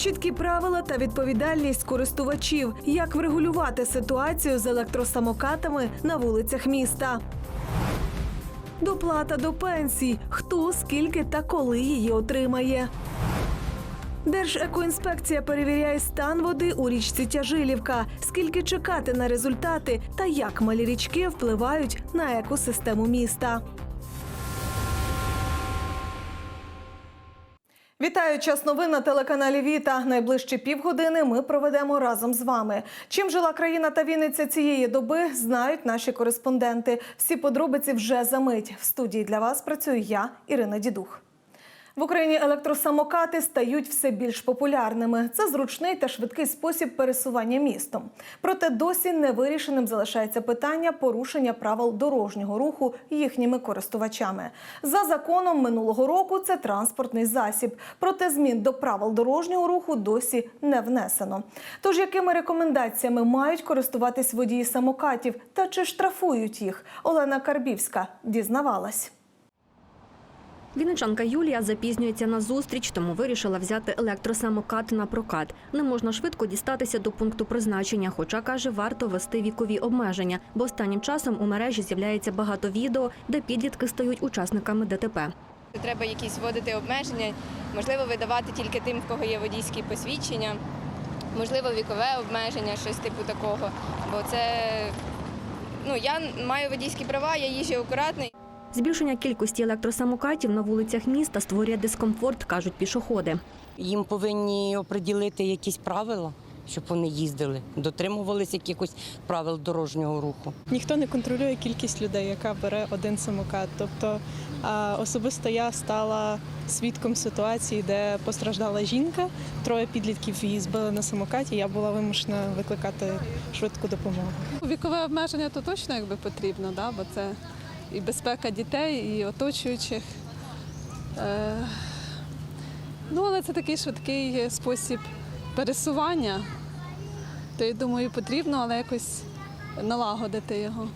Чіткі правила та відповідальність користувачів, як врегулювати ситуацію з електросамокатами на вулицях міста. Доплата до пенсій. Хто, скільки та коли її отримає. Держекоінспекція перевіряє стан води у річці Тяжилівка, скільки чекати на результати та як малі річки впливають на екосистему міста. Вітаю час новин на телеканалі Віта. Найближчі півгодини ми проведемо разом з вами. Чим жила країна та Вінниця цієї доби, знають наші кореспонденти. Всі подробиці вже за мить. В студії для вас працюю я, Ірина Дідух. В Україні електросамокати стають все більш популярними. Це зручний та швидкий спосіб пересування містом. Проте досі невирішеним залишається питання порушення правил дорожнього руху їхніми користувачами. За законом минулого року це транспортний засіб. Проте змін до правил дорожнього руху досі не внесено. Тож якими рекомендаціями мають користуватись водії самокатів та чи штрафують їх? Олена Карбівська дізнавалась. Вінничанка Юлія запізнюється на зустріч, тому вирішила взяти електросамокат на прокат. Не можна швидко дістатися до пункту призначення, хоча каже, варто вести вікові обмеження, бо останнім часом у мережі з'являється багато відео, де підлітки стають учасниками ДТП. Треба якісь вводити обмеження, можливо, видавати тільки тим, в кого є водійські посвідчення, можливо, вікове обмеження, щось типу такого. Бо це ну я маю водійські права, я їжджу акуратно. Збільшення кількості електросамокатів на вулицях міста створює дискомфорт, кажуть пішоходи. Їм повинні оприділити якісь правила, щоб вони їздили, дотримувалися якихось правил дорожнього руху. Ніхто не контролює кількість людей, яка бере один самокат. Тобто особисто я стала свідком ситуації, де постраждала жінка, троє підлітків її збили на самокаті. Я була вимушена викликати швидку допомогу. Вікове обмеження то точно якби потрібно, да? бо це і безпека дітей, і оточуючих. Е, ну, але це такий швидкий спосіб пересування. То я думаю, потрібно, але якось налагодити його.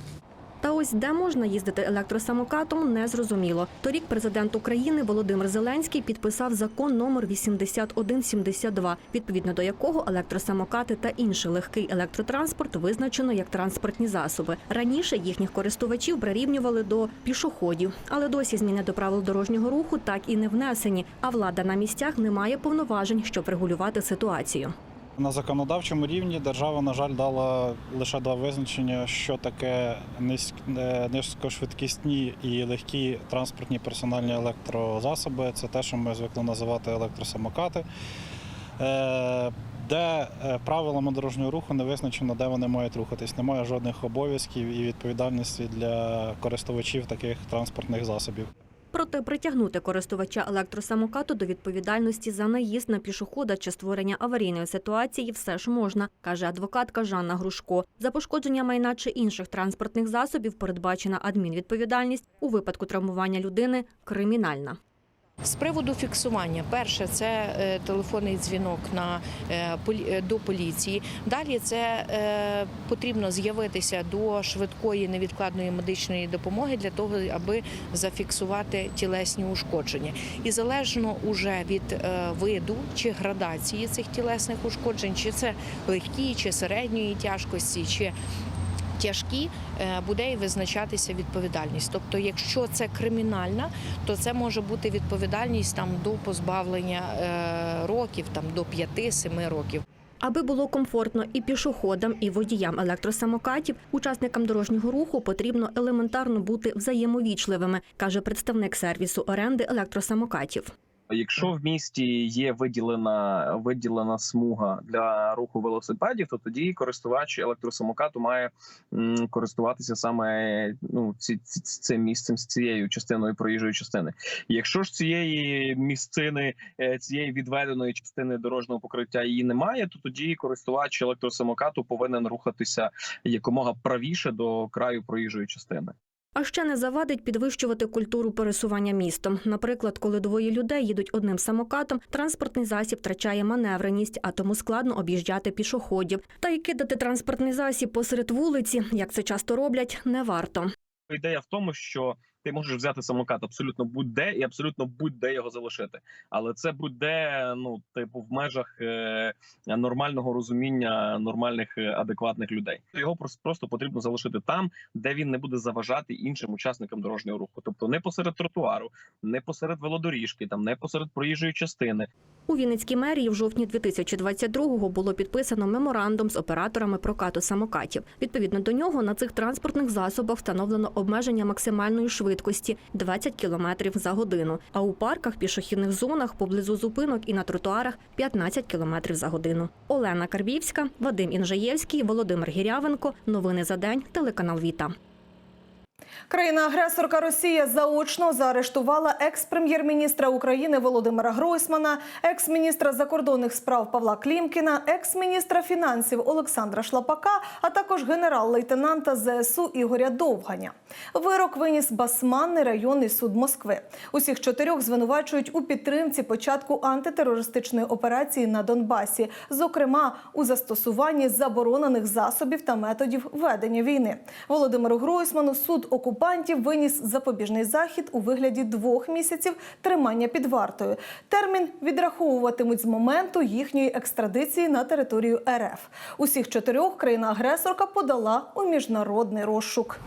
Та ось де можна їздити електросамокатом, не зрозуміло. Торік президент України Володимир Зеленський підписав закон номер 8172, відповідно до якого електросамокати та інший легкий електротранспорт визначено як транспортні засоби. Раніше їхніх користувачів прирівнювали до пішоходів, але досі зміни до правил дорожнього руху так і не внесені. А влада на місцях не має повноважень, щоб регулювати ситуацію. На законодавчому рівні держава, на жаль, дала лише два визначення, що таке е, низькошвидкісні і легкі транспортні персональні електрозасоби. Це те, що ми звикли називати електросамокати, Е, де е, правилами дорожнього руху не визначено, де вони мають рухатись. Немає жодних обов'язків і відповідальності для користувачів таких транспортних засобів. Проте притягнути користувача електросамокату до відповідальності за наїзд на пішохода чи створення аварійної ситуації все ж можна, каже адвокатка Жанна Грушко. За пошкодження майна чи інших транспортних засобів передбачена адмінвідповідальність у випадку травмування людини кримінальна. З приводу фіксування, перше це е, телефонний дзвінок на е, е, до поліції. Далі це потрібно з'явитися до швидкої невідкладної медичної допомоги для того, аби зафіксувати тілесні ушкодження. І залежно уже від виду чи градації цих тілесних ушкоджень, чи це легкі, чи середньої тяжкості, чи Тяжкі е, буде і визначатися відповідальність. Тобто, якщо це кримінальна, то це може бути відповідальність там до позбавлення е, років, там до 5-7 років. Аби було комфортно і пішоходам, і водіям електросамокатів, учасникам дорожнього руху потрібно елементарно бути взаємовічливими, каже представник сервісу оренди електросамокатів. Якщо в місті є виділена виділена смуга для руху велосипедів, то тоді користувач електросамокату має користуватися саме ну ці, ці, цим місцем з цією частиною проїжджої частини. Якщо ж цієї місцини, е, цієї відведеної частини дорожнього покриття її немає, то тоді користувач електросамокату повинен рухатися якомога правіше до краю проїжджої частини. А ще не завадить підвищувати культуру пересування містом. Наприклад, коли двоє людей їдуть одним самокатом, транспортний засіб втрачає маневреність, а тому складно об'їжджати пішоходів. Та й кидати транспортний засіб посеред вулиці, як це часто роблять, не варто. Ідея в тому, що ти можеш взяти самокат абсолютно будь-де і абсолютно будь-де його залишити. Але це будь-де, ну типу, в межах е, нормального розуміння нормальних е, адекватних людей. Його просто, потрібно залишити там, де він не буде заважати іншим учасникам дорожнього руху, тобто не посеред тротуару, не посеред велодоріжки, там не посеред проїжджої частини. У Вінницькій мерії в жовтні 2022-го було підписано меморандум з операторами прокату самокатів. Відповідно до нього на цих транспортних засобах встановлено обмеження максимальної швидкості 20 км за годину. А у парках, пішохідних зонах, поблизу зупинок і на тротуарах 15 км за годину. Олена Карбівська, Вадим Інжаєвський, Володимир Гірявенко. Новини за день. Телеканал Віта. Країна-агресорка Росія заочно заарештувала екс-прем'єр-міністра України Володимира Гройсмана, екс-міністра закордонних справ Павла Клімкіна, екс-міністра фінансів Олександра Шлапака, а також генерал-лейтенанта ЗСУ Ігоря Довганя. Вирок виніс Басманний районний суд Москви. Усіх чотирьох звинувачують у підтримці початку антитерористичної операції на Донбасі, зокрема у застосуванні заборонених засобів та методів ведення війни. Володимиру Гройсману суд окупантів виніс запобіжний захід у вигляді двох місяців тримання під вартою. Термін відраховуватимуть з моменту їхньої екстрадиції на територію РФ. Усіх чотирьох країна-агресорка подала у міжнародний розшук.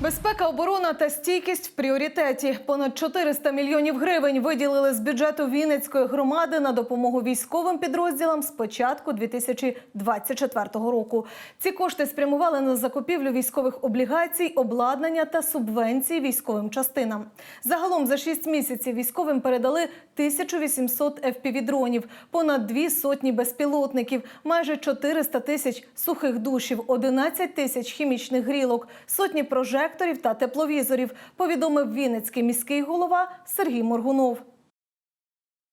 Безпека, оборона та стійкість в пріоритеті. Понад 400 мільйонів гривень виділили з бюджету Вінницької громади на допомогу військовим підрозділам з початку 2024 року. Ці кошти спрямували на закупівлю військових облігацій, обладнання та субвенцій військовим частинам. Загалом за 6 місяців військовим передали 1800 FPV-дронів, понад дві сотні безпілотників, майже 400 тисяч сухих душів, 11 тисяч хімічних грілок, сотні прожекторів та тепловізорів, повідомив Вінницький міський голова Сергій Моргунов.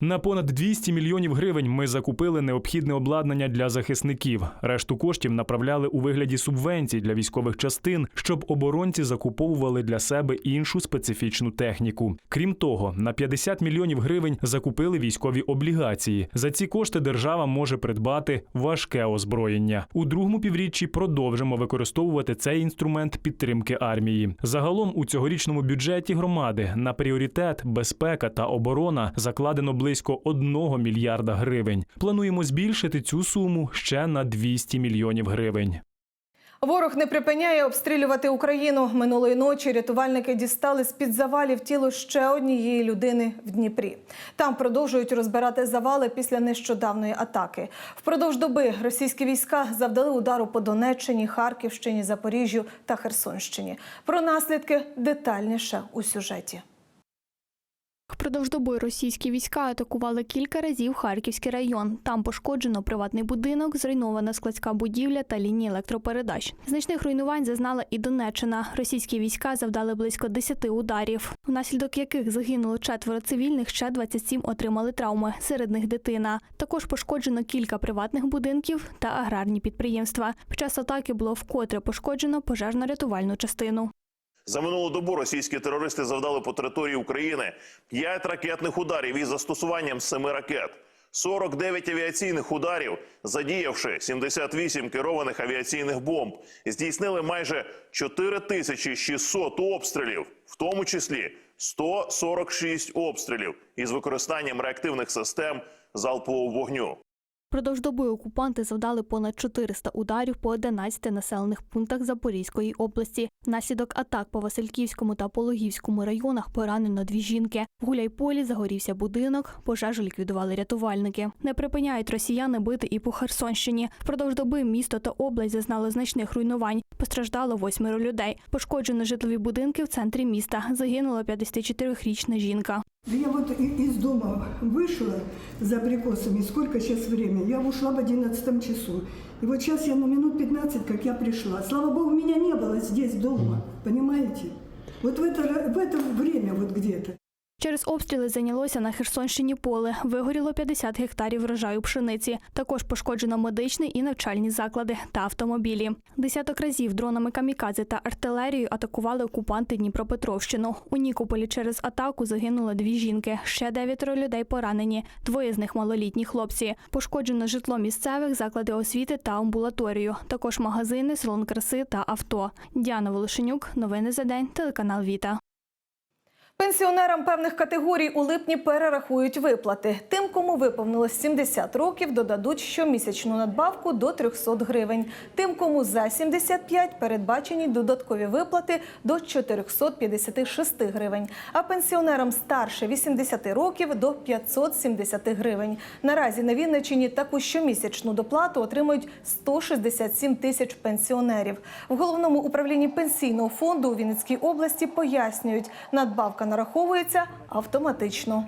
На понад 200 мільйонів гривень ми закупили необхідне обладнання для захисників. Решту коштів направляли у вигляді субвенцій для військових частин, щоб оборонці закуповували для себе іншу специфічну техніку. Крім того, на 50 мільйонів гривень закупили військові облігації. За ці кошти держава може придбати важке озброєння. У другому півріччі продовжимо використовувати цей інструмент підтримки армії. Загалом у цьогорічному бюджеті громади на пріоритет безпека та оборона закладено близько 1 мільярда гривень. Плануємо збільшити цю суму ще на 200 мільйонів гривень. Ворог не припиняє обстрілювати Україну. Минулої ночі рятувальники дістали з-під завалів тіло ще однієї людини в Дніпрі. Там продовжують розбирати завали після нещодавної атаки. Впродовж доби російські війська завдали удару по Донеччині, Харківщині, Запоріжжю та Херсонщині. Про наслідки детальніше у сюжеті. Впродовж доби російські війська атакували кілька разів Харківський район. Там пошкоджено приватний будинок, зруйнована складська будівля та лінії електропередач. Значних руйнувань зазнала і Донеччина. Російські війська завдали близько 10 ударів, внаслідок яких загинуло четверо цивільних, ще 27 отримали травми. Серед них дитина. Також пошкоджено кілька приватних будинків та аграрні підприємства. Під час атаки було вкотре пошкоджено пожежно-рятувальну частину. За минулу добу російські терористи завдали по території України 5 ракетних ударів із застосуванням 7 ракет, 49 авіаційних ударів, задіявши 78 керованих авіаційних бомб, здійснили майже 4600 обстрілів, в тому числі 146 обстрілів із використанням реактивних систем залпового вогню. Продовж доби окупанти завдали понад 400 ударів по 11 населених пунктах Запорізької області. Внаслідок атак по Васильківському та Пологівському районах поранено дві жінки. В Гуляйполі загорівся будинок, пожежу ліквідували рятувальники. Не припиняють росіяни бити і по Херсонщині. Впродовж доби місто та область зазнали значних руйнувань. Постраждало восьмеро людей. Пошкоджено житлові будинки в центрі міста. Загинула 54-річна жінка. Я вот и- из дома вышла за абрикосами. Сколько сейчас время? Я ушла в 11 часу. И вот сейчас я на минут 15, как я пришла. Слава богу, меня не было здесь дома. Понимаете? Вот в это, в это время вот где-то. Через обстріли зайнялося на Херсонщині поле. Вигоріло 50 гектарів врожаю пшениці. Також пошкоджено медичний і навчальні заклади та автомобілі. Десяток разів дронами камікадзе та артилерією атакували окупанти Дніпропетровщину. У Нікополі через атаку загинули дві жінки. Ще дев'ятеро людей поранені. Двоє з них малолітні хлопці. Пошкоджено житло місцевих, заклади освіти та амбулаторію. Також магазини, салон краси та авто. Діана Волошенюк. Новини за день. Телеканал Віта. Пенсіонерам певних категорій у липні перерахують виплати. Тим, кому виповнилось 70 років, додадуть щомісячну надбавку до 300 гривень. Тим, кому за 75, передбачені додаткові виплати до 456 гривень. А пенсіонерам старше 80 років до 570 гривень. Наразі на Вінниччині таку щомісячну доплату отримують 167 тисяч пенсіонерів. В головному управлінні пенсійного фонду у Вінницькій області пояснюють, надбавка нараховується автоматично.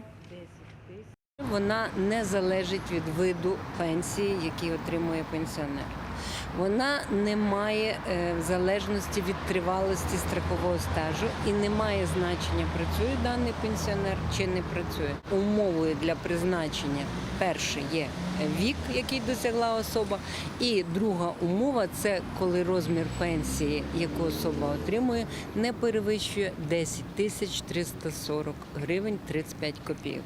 Вона не залежить від виду пенсії, який отримує пенсіонер. Вона не має е, залежності від тривалості страхового стажу і не має значення, працює даний пенсіонер чи не працює. Умовою для призначення перше є вік, який досягла особа, і друга умова це коли розмір пенсії, яку особа отримує, не перевищує 10 тисяч 340 гривень 35 копійок.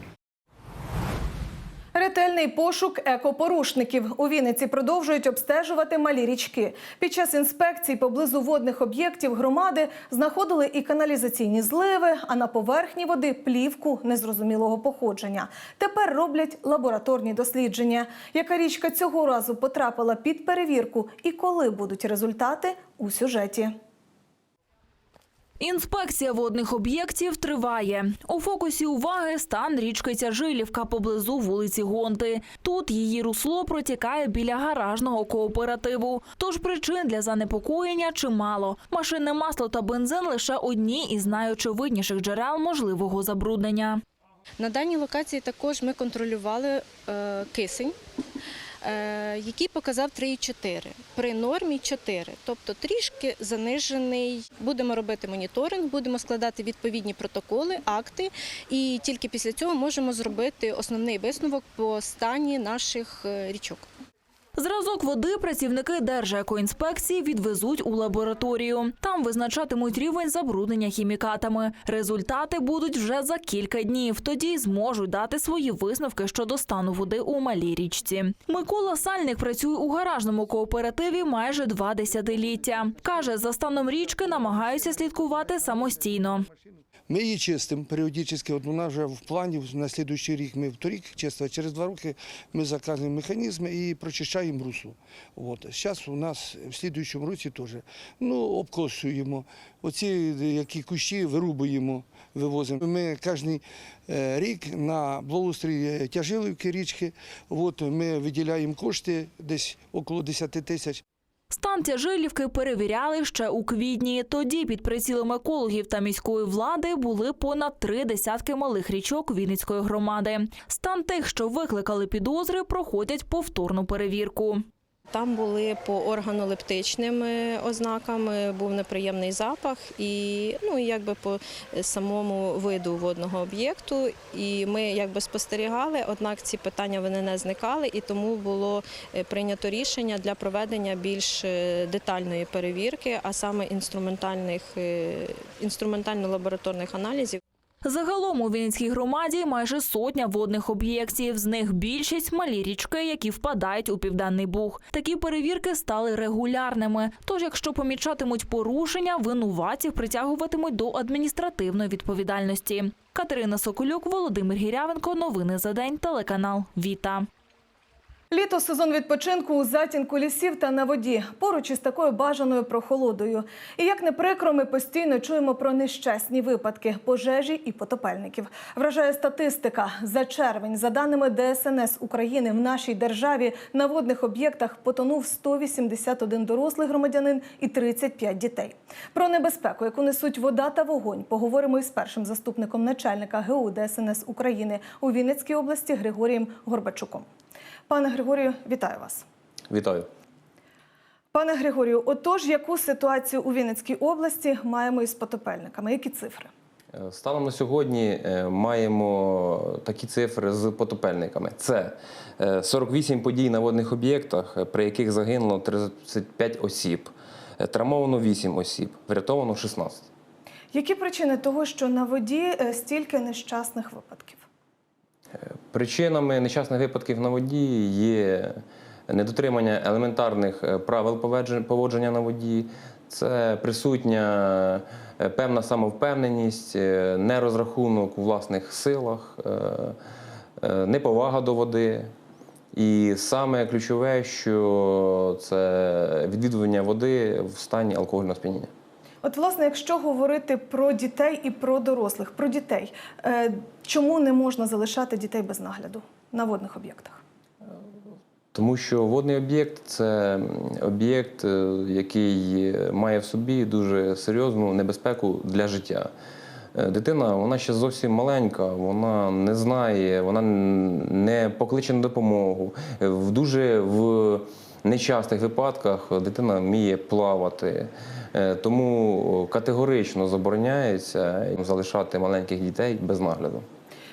Ретельний пошук екопорушників. У Вінниці продовжують обстежувати малі річки. Під час інспекцій поблизу водних об'єктів громади знаходили і каналізаційні зливи, а на поверхні води плівку незрозумілого походження. Тепер роблять лабораторні дослідження. Яка річка цього разу потрапила під перевірку і коли будуть результати у сюжеті. Інспекція водних об'єктів триває. У фокусі уваги стан річки Тяжилівка поблизу вулиці Гонти. Тут її русло протікає біля гаражного кооперативу. Тож причин для занепокоєння чимало. Машинне масло та бензин лише одні із найочевидніших джерел можливого забруднення. На даній локації також ми контролювали е, кисень, який показав 3,4 при нормі 4, тобто трішки занижений. Будемо робити моніторинг, будемо складати відповідні протоколи, акти, і тільки після цього можемо зробити основний висновок по стані наших е, річок. Зразок води працівники Держекоінспекції відвезуть у лабораторію. Там визначатимуть рівень забруднення хімікатами. Результати будуть вже за кілька днів. Тоді зможуть дати свої висновки щодо стану води у малій річці. Микола Сальник працює у гаражному кооперативі майже два десятиліття. Каже, за станом річки намагаються слідкувати самостійно. Ми її чистимо періодично. От вона вже в плані на слідуючий рік ми вторік чистимо. Через два роки ми заказуємо механізми і прочищаємо русло. От зараз у нас в слідуючому році теж ну обкосуємо. Оці які кущі вирубуємо, вивозимо. Ми кожен рік на благоустрій тяжилівки річки. От ми виділяємо кошти десь около 10 тисяч. Стан тяжелівки перевіряли ще у квітні. Тоді під прицілом екологів та міської влади були понад три десятки малих річок Вінницької громади. Стан тих, що викликали підозри, проходять повторну перевірку. Там були по органолептичним ознакам, був неприємний запах і ну якби по самому виду водного об'єкту. І ми якби спостерігали, однак ці питання вони не зникали, і тому було е, прийнято рішення для проведення більш е, детальної перевірки, а саме інструментальних е, інструментально-лабораторних аналізів. Загалом у Вінницькій громаді майже сотня водних об'єктів. З них більшість малі річки, які впадають у південний буг. Такі перевірки стали регулярними. Тож, якщо помічатимуть порушення, винуватців притягуватимуть до адміністративної відповідальності. Катерина Соколюк, Володимир Гірявенко. Новини за день. Телеканал Віта. Літо сезон відпочинку у затінку лісів та на воді, поруч із такою бажаною прохолодою. І як не прикро, ми постійно чуємо про нещасні випадки, пожежі і потопельників. Вражає статистика за червень. За даними ДСНС України, в нашій державі на водних об'єктах потонув 181 дорослий громадянин і 35 дітей. Про небезпеку, яку несуть вода та вогонь, поговоримо із першим заступником начальника ГУ ДСНС України у Вінницькій області Григорієм Горбачуком. Пане Григорію, вітаю вас. Вітаю. Пане Григорію, отож, яку ситуацію у Вінницькій області маємо із потопельниками? Які цифри? Е, Станом на сьогодні е, маємо такі цифри з потопельниками. Це е, 48 подій на водних об'єктах, е, при яких загинуло 35 осіб, е, травмовано 8 осіб, врятовано 16. Які причини того, що на воді е, стільки нещасних випадків? Причинами нещасних випадків на воді є недотримання елементарних е, правил поводження на воді, це присутня е, певна самовпевненість, е, нерозрахунок у власних силах, неповага до води. І саме ключове, що це відвідування води в стані алкогольного сп'яніння. От, власне, якщо говорити про дітей і про дорослих, про дітей, е, чому не можна залишати дітей без нагляду на водних об'єктах? Тому що водний об'єкт це об'єкт, е, який має в собі дуже серйозну небезпеку для життя. Е, Дитина, вона ще зовсім маленька, вона не знає, вона не покличе на допомогу. В дуже в нечастих випадках дитина вміє плавати. Е, Тому категорично забороняється залишати маленьких дітей без нагляду.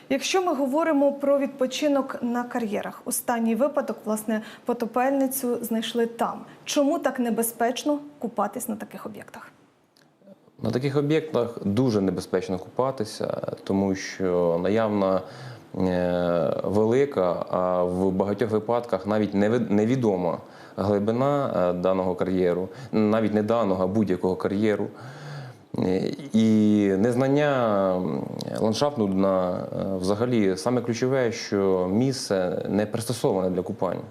Якщо ми говоримо про відпочинок на кар'єрах, останній випадок, власне, потопельницю знайшли там. Чому так небезпечно купатись на таких об'єктах? На таких об'єктах дуже небезпечно купатися, тому що наявна е, велика, а в багатьох випадках навіть невідома глибина е, даного кар'єру, навіть не даного, а будь-якого кар'єру. Е, І незнання ландшафту дна е, взагалі саме ключове, що місце не пристосоване для купання.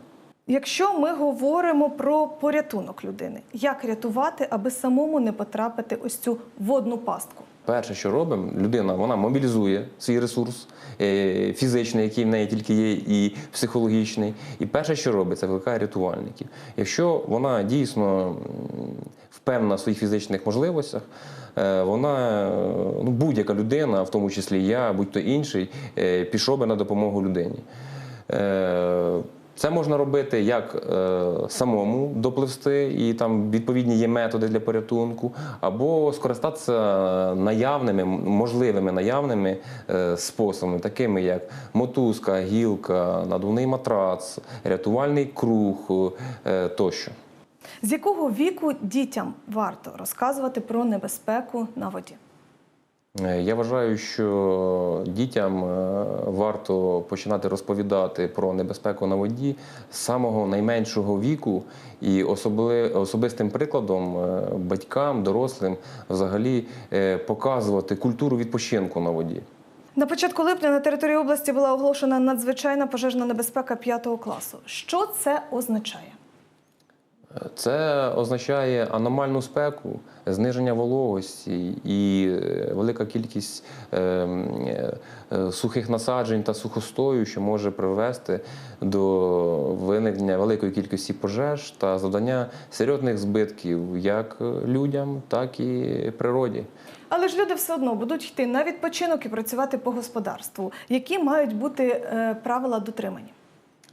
Якщо ми говоримо про порятунок людини, як рятувати, аби самому не потрапити ось цю водну пастку? Перше, що робимо, людина вона мобілізує свій ресурс е, фізичний, який в неї тільки є, і психологічний. І перше, що робить, це викликає рятувальників. Якщо вона дійсно впевнена в своїх фізичних можливостях, е, вона ну, будь-яка людина, в тому числі я, будь-то інший, е, пішов би на допомогу людині. Це можна робити як е, самому допливсти, і там відповідні є методи для порятунку, або скористатися наявними, можливими наявними е, способами, такими як мотузка, гілка, надувний матрац, рятувальний круг е, тощо. З якого віку дітям варто розказувати про небезпеку на воді? Е, Я вважаю, що дітям е, варто починати розповідати про небезпеку на воді з самого найменшого віку, і особли, особистим прикладом е, батькам, дорослим взагалі показувати культуру відпочинку на воді. На початку липня на території області була оголошена надзвичайна пожежна небезпека 5 класу. Що це означає? Це означає аномальну спеку, зниження вологості і е, велика кількість е, е, е, сухих насаджень та сухостою, що може привести до виникнення великої кількості пожеж та завдання серйозних збитків як людям, так і природі. Але ж люди все одно будуть йти на відпочинок і працювати по господарству. Які мають бути е, правила дотримання?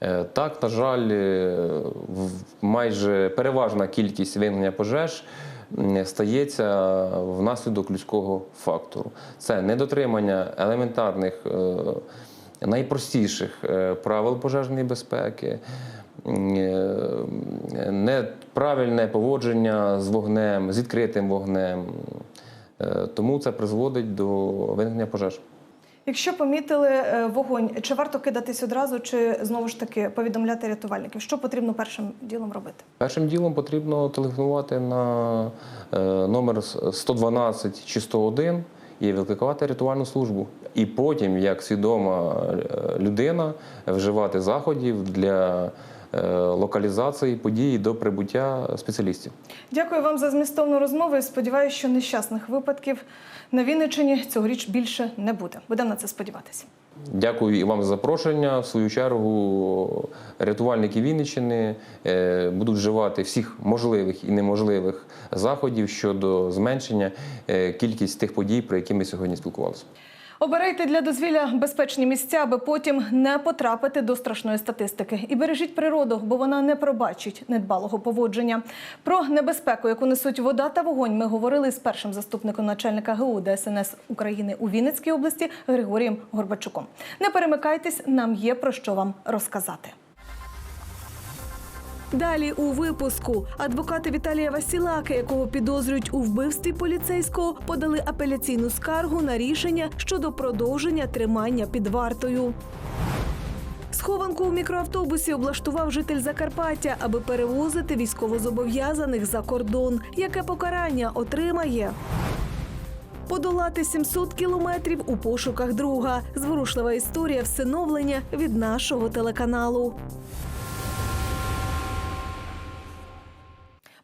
Е, Так, на жаль, е, майже переважна кількість виникнення пожеж стається внаслідок людського фактору. Це недотримання елементарних, е, найпростіших правил пожежної безпеки, неправильне поводження з вогнем, з відкритим вогнем. Тому це призводить до виникнення пожеж. Якщо помітили е, вогонь, чи варто кидатись одразу, чи знову ж таки повідомляти рятувальників? Що потрібно першим ділом робити? Першим ділом потрібно телефонувати на е, номер 112 чи 101 і викликати рятувальну службу. І потім, як свідома е, людина, вживати заходів для локалізації події до прибуття спеціалістів. Дякую вам за змістовну розмову. і Сподіваюся, що нещасних випадків на Вінниччині цьогоріч більше не буде. Будемо на це сподіватися. Дякую і вам за запрошення. В свою чергу рятувальники Вінниччини е, будуть вживати всіх можливих і неможливих заходів щодо зменшення е, кількість тих подій, про які ми сьогодні спілкувалися. Обирайте для дозвілля безпечні місця, аби потім не потрапити до страшної статистики. І бережіть природу, бо вона не пробачить недбалого поводження. Про небезпеку, яку несуть вода та вогонь, ми говорили з першим заступником начальника ГУ ДСНС України у Вінницькій області Григорієм Горбачуком. Не перемикайтесь, нам є про що вам розказати. Далі у випуску адвокати Віталія Васілаки, якого підозрюють у вбивстві поліцейського, подали апеляційну скаргу на рішення щодо продовження тримання під вартою. Схованку у мікроавтобусі облаштував житель Закарпаття, аби перевозити військовозобов'язаних за кордон. Яке покарання отримає? Подолати 700 кілометрів у пошуках друга. Зворушлива історія всиновлення від нашого телеканалу.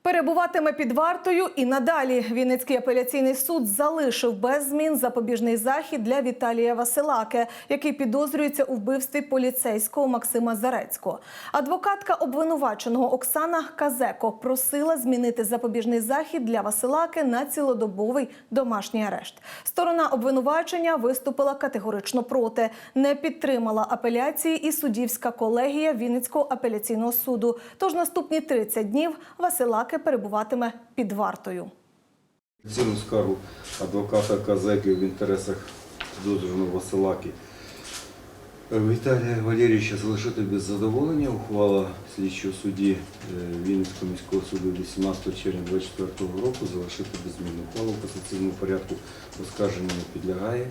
Перебуватиме під вартою і надалі. Вінницький апеляційний суд залишив без змін запобіжний захід для Віталія Василаки, який підозрюється у вбивстві поліцейського Максима Зарецького. Адвокатка обвинуваченого Оксана Казеко просила змінити запобіжний захід для Василаки на цілодобовий домашній арешт. Сторона обвинувачення виступила категорично проти, не підтримала апеляції і суддівська колегія Вінницького апеляційного суду. Тож наступні 30 днів Василаки перебуватиме під вартою. Цілу скаргу адвоката Казеки в інтересах підозрюваного Василаки Віталія Валерійовича залишити без задоволення. Ухвала слідчого судді е, Вінницького міського суду 18 червня 2024 року залишити без змін. Ухвала в касаційному порядку оскарження не підлягає.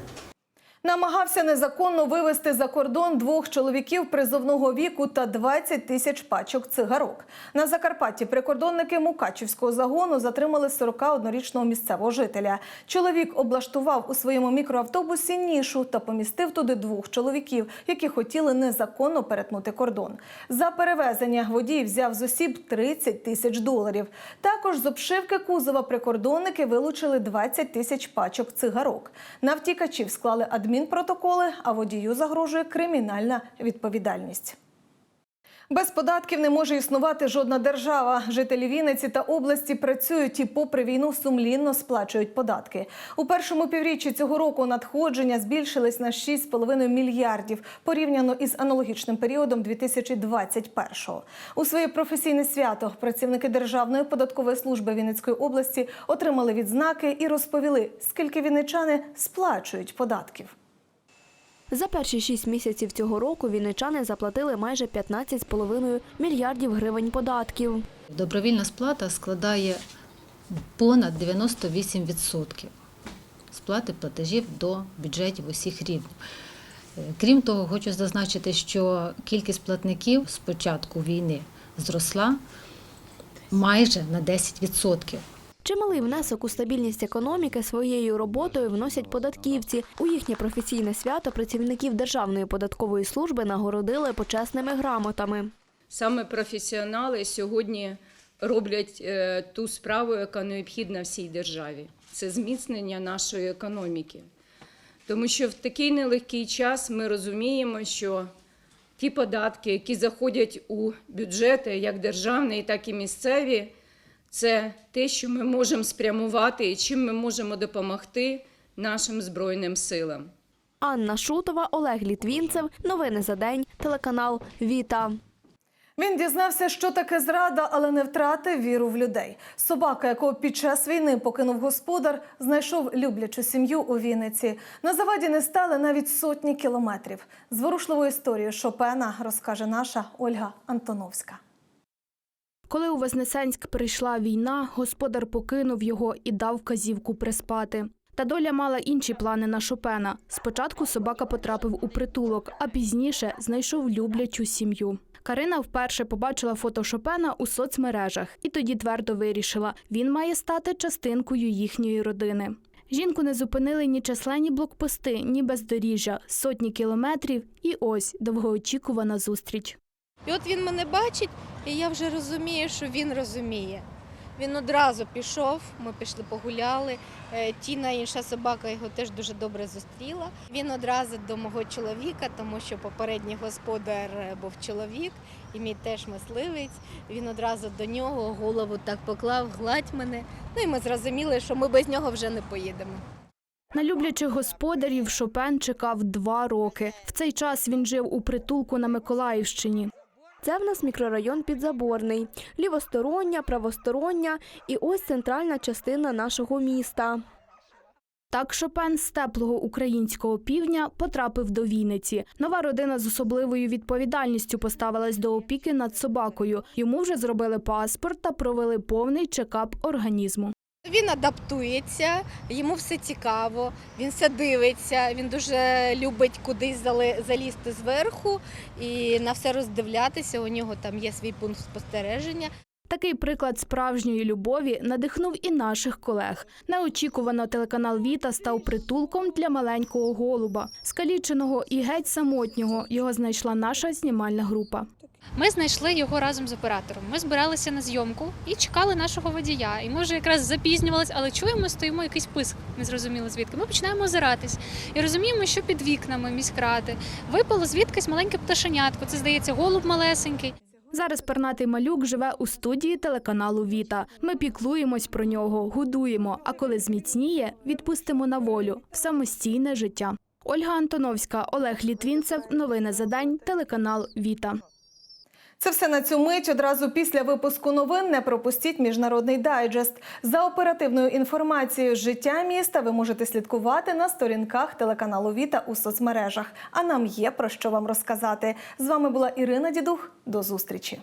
Намагався незаконно вивезти за кордон двох чоловіків призовного віку та 20 тисяч пачок цигарок. На Закарпатті прикордонники Мукачівського загону затримали 41-річного місцевого жителя. Чоловік облаштував у своєму мікроавтобусі нішу та помістив туди двох чоловіків, які хотіли незаконно перетнути кордон. За перевезення водій взяв з осіб 30 тисяч доларів. Також з обшивки кузова прикордонники вилучили 20 тисяч пачок цигарок. На втікачів склали адмінпротоколи, а водію загрожує кримінальна відповідальність. Без податків не може існувати жодна держава. Жителі Вінниці та області працюють і, попри війну, сумлінно сплачують податки. У першому півріччі цього року надходження збільшились на 6,5 мільярдів порівняно із аналогічним періодом 2021-го. У своє професійне свято працівники Державної податкової служби Вінницької області отримали відзнаки і розповіли, скільки вінничани сплачують податків. За перші шість місяців цього року вінничани заплатили майже 15,5 мільярдів гривень податків. Добровільна сплата складає понад 98% сплати платежів до бюджетів усіх рівнів. Е, Крім того, хочу зазначити, що кількість платників з початку війни зросла майже на 10%. Чималий внесок у стабільність економіки своєю роботою вносять податківці. У їхнє професійне свято працівників Державної податкової служби нагородили почесними грамотами. Саме професіонали сьогодні роблять е, ту справу, яка необхідна всій державі. Це зміцнення нашої економіки. Тому що в такий нелегкий час ми розуміємо, що ті податки, які заходять у бюджети, як державні, так і місцеві, це те, що ми можемо спрямувати і чим ми можемо допомогти нашим Збройним силам. Анна Шутова, Олег Літвінцев. Новини за день. Телеканал Віта. Він дізнався, що таке зрада, але не втратив віру в людей. Собака, якого під час війни покинув господар, знайшов люблячу сім'ю у Вінниці. На заваді не стали навіть сотні кілометрів. Зворушливу історію Шопена розкаже наша Ольга Антоновська. Коли у Вознесенськ прийшла війна, господар покинув його і дав вказівку приспати. Та доля мала інші плани на Шопена. Спочатку собака потрапив у притулок, а пізніше знайшов люблячу сім'ю. Карина вперше побачила фото Шопена у соцмережах і тоді твердо вирішила, він має стати частинкою їхньої родини. Жінку не зупинили ні численні блокпости, ні бездоріжжя, сотні кілометрів, і ось довгоочікувана зустріч. І от він мене бачить, і я вже розумію, що він розуміє. Він одразу пішов, ми пішли погуляли. Е, Тіна, інша собака, його теж дуже добре зустріла. Він одразу до мого чоловіка, тому що попередній господар е, був чоловік, і мій теж мисливець. Він одразу до нього голову так поклав, гладь мене. Ну і ми зрозуміли, що ми без нього вже не поїдемо. На люблячих господарів Шопен чекав два роки. В цей час він жив у притулку на Миколаївщині. Це в нас мікрорайон Підзаборний, лівостороння, правостороння і ось центральна частина нашого міста. Так Шопен з теплого українського півдня потрапив до Вінниці. Нова родина з особливою відповідальністю поставилась до опіки над собакою. Йому вже зробили паспорт та провели повний чекап організму. Він адаптується, йому все цікаво, він все дивиться, він дуже любить кудись залізти зверху і на все роздивлятися. У нього там є свій пункт спостереження. Такий приклад справжньої любові надихнув і наших колег. Неочікувано телеканал Віта став притулком для маленького голуба, скаліченого і геть самотнього. Його знайшла наша знімальна група. Ми знайшли його разом з оператором. Ми збиралися на зйомку і чекали нашого водія. І ми вже якраз запізнювалися, але чуємо, стоїмо якийсь писк, незрозуміло звідки. Ми починаємо озиратись і розуміємо, що під вікнами міськради випало звідкись маленьке пташенятко. Це здається, голуб малесенький. Зараз пернатий малюк живе у студії телеканалу Віта. Ми піклуємось про нього, годуємо. А коли зміцніє, відпустимо на волю в самостійне життя. Ольга Антоновська, Олег Літвінцев. Новини за день. Телеканал Віта. Це все на цю мить. Одразу після випуску новин не пропустіть міжнародний дайджест. За оперативною інформацією з життя міста ви можете слідкувати на сторінках телеканалу Віта у соцмережах. А нам є про що вам розказати. З вами була Ірина Дідух. До зустрічі.